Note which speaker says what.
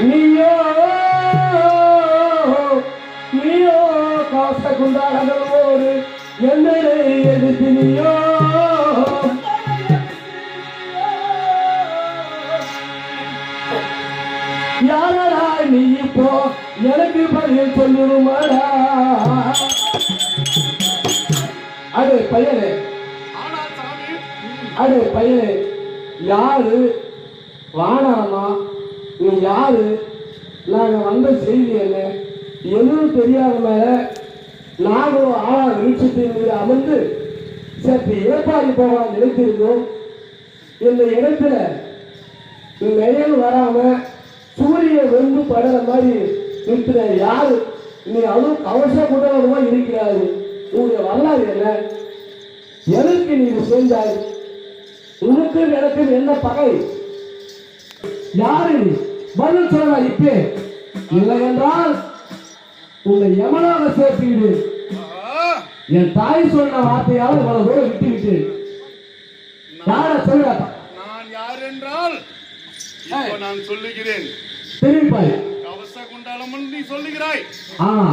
Speaker 1: நீயோ நீயோ காச குண்டாடங்களோடு என்னை எதிர்த்து நீயோ. யாரடா நீ இப்போ? எனக்கு பதில் சொல்லுமாடா. அடே பையனே. அடே பையனே யாரு? வானாமா நீ யாரு? நாங்க வந்த செய்தி என்ன? எதுவும் தெரியாத மேல நாங்களும் ஆளா வெளிச்சத்தின் மீது அமர்ந்து சற்று ஏற்பாடு போகலாம் நினைத்திருந்தோம். இந்த இடத்துல நிழல் வராம சூரிய வெந்து படுற மாதிரி நிற்கிற யாரு? நீ அதுவும் கவச குடலமா இருக்கிறாரு உங்களுடைய வரலாறு என்ன? எதற்கு நீ செஞ்சாய் உனக்கு எனக்கு என்ன பகை? யாரு? பதில் சொல்ல இப்பே. இல்லை என்றால் உன்னை யமனாக சேர்த்துவிடு. என் தாய் சொன்ன வார்த்தையால் இவ்வளவு தூரம் விட்டு விட்டு யார சொல்லுடா
Speaker 2: நான் யார் என்றால் நான் சொல்லுகிறேன்.
Speaker 1: தெரிவிப்பாய்
Speaker 2: கவச குண்டாலம் நீ சொல்லுகிறாய்.
Speaker 1: ஆமா.